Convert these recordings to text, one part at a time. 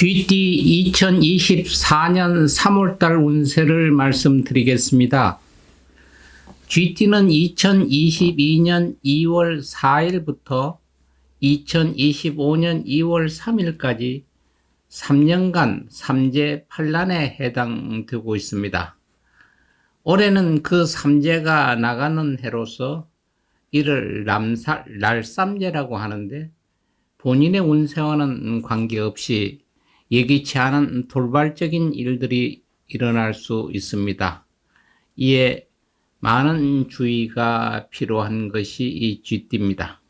GD 2024년 3월달 운세를 말씀드리겠습니다. GD는 2022년 2월 4일부터 2025년 2월 3일까지 3년간 삼재 판란에 해당되고 있습니다. 올해는 그 삼재가 나가는 해로서 이를 남살, 날삼재라고 하는데 본인의 운세와는 관계없이 예기치 않은 돌발적인 일들이 일어날 수 있습니다. 이에 많은 주의가 필요한 것이 이 GT입니다.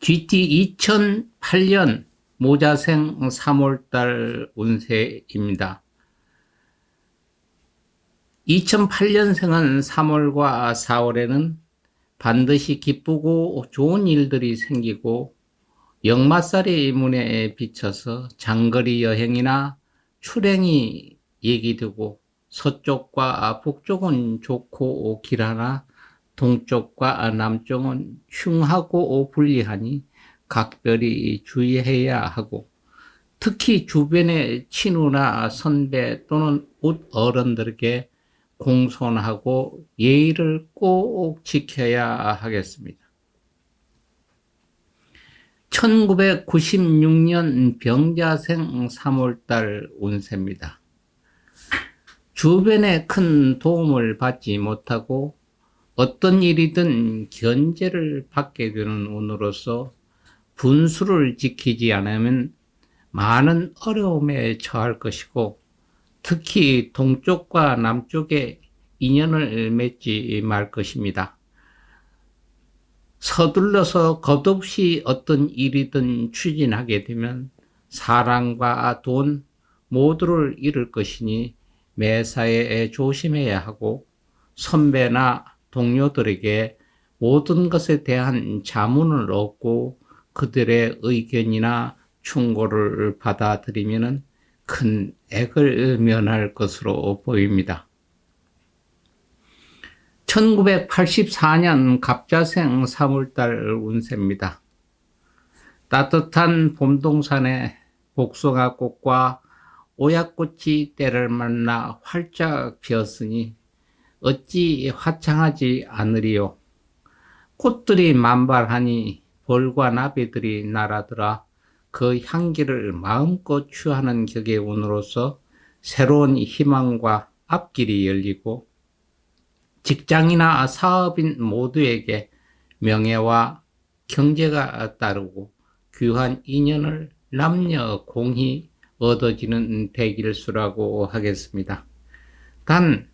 GT 2008년 모자생 3월달 운세입니다. 2008년생은 3월과 4월에는 반드시 기쁘고 좋은 일들이 생기고 역마살이 문에 비쳐서 장거리 여행이나 출행이 얘기되고 서쪽과 북쪽은 좋고 길하나 동쪽과 남쪽은 흉하고 불리하니 각별히 주의해야 하고 특히 주변의 친구나 선배 또는 웃 어른들에게 공손하고 예의를 꼭 지켜야 하겠습니다. 1996년 병자생 3월달 운세입니다. 주변에 큰 도움을 받지 못하고 어떤 일이든 견제를 받게 되는 운으로서 분수를 지키지 않으면 많은 어려움에 처할 것이고 특히 동쪽과 남쪽에 인연을 맺지 말 것입니다. 서둘러서 겉없이 어떤 일이든 추진하게 되면 사랑과 돈 모두를 잃을 것이니 매사에 조심해야 하고 선배나 동료들에게 모든 것에 대한 자문을 얻고 그들의 의견이나 충고를 받아들이면 큰 액을 면할 것으로 보입니다. 1984년 갑자생 3월달 운세입니다. 따뜻한 봄동산에 복숭아 꽃과 오약꽃이 때를 만나 활짝 피었으니 어찌 화창하지 않으리요. 꽃들이 만발하니 벌과 나비들이 날아들어 그 향기를 마음껏 취하는 격의 운으로서 새로운 희망과 앞길이 열리고 직장이나 사업인 모두에게 명예와 경제가 따르고 귀한 인연을 남녀 공히 얻어지는 대길수라고 하겠습니다. 단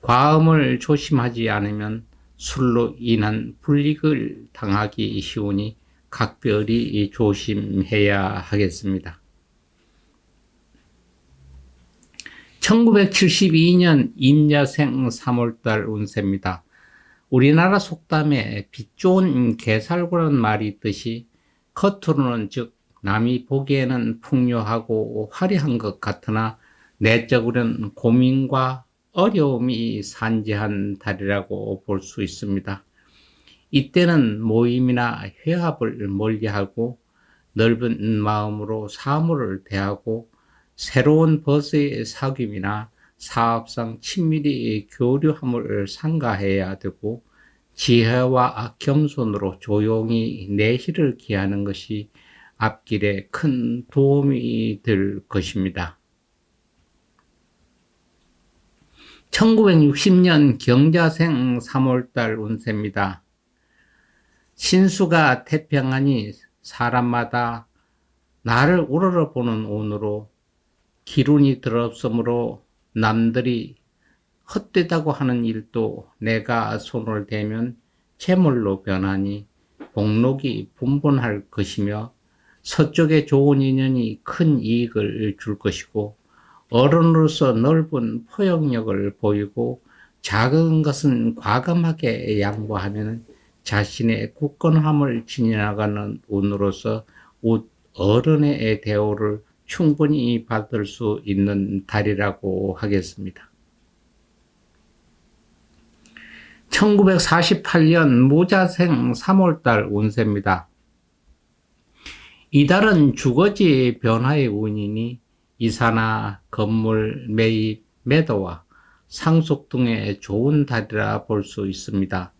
과음을 조심하지 않으면 술로 인한 불이익을 당하기 쉬우니 각별히 조심해야 하겠습니다. 1972년 임야생 3월달 운세입니다. 우리나라 속담에 빛 좋은 개살구라는 말이 있듯이 겉으로는 즉 남이 보기에는 풍요하고 화려한 것 같으나 내적으로는 고민과 어려움이 산재한 달이라고 볼 수 있습니다. 이때는 모임이나 회합을 멀리하고 넓은 마음으로 사물을 대하고 새로운 버스의 사귐이나 사업상 친밀히 교류함을 상가해야 되고 지혜와 겸손으로 조용히 내실을 기하는 것이 앞길에 큰 도움이 될 것입니다. 1960년 경자생 3월달 운세입니다. 신수가 태평하니 사람마다 나를 우러러 보는 운으로 기운이 들었으므로 남들이 헛되다고 하는 일도 내가 손을 대면 재물로 변하니 복록이 분분할 것이며 서쪽에 좋은 인연이 큰 이익을 줄 것이고 어른으로서 넓은 포용력을 보이고 작은 것은 과감하게 양보하면 자신의 굳건함을 지녀나가는 운으로서 어른의 대우를 충분히 받을 수 있는 달이라고 하겠습니다. 1948년 무자생 3월달 운세입니다. 이달은 주거지 변화의 운이니 이사나 건물 매입, 매도와 상속 등의 좋은 달이라 볼 수 있습니다.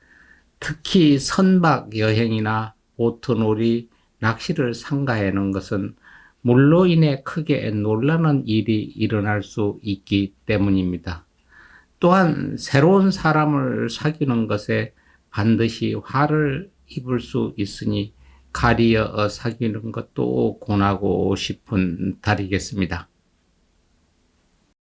특히 선박 여행이나 보트놀이, 낚시를 상가하는 것은 물로 인해 크게 놀라는 일이 일어날 수 있기 때문입니다. 또한 새로운 사람을 사귀는 것에 반드시 화를 입을 수 있으니 가리어 사귀는 것도 권하고 싶은 달이겠습니다.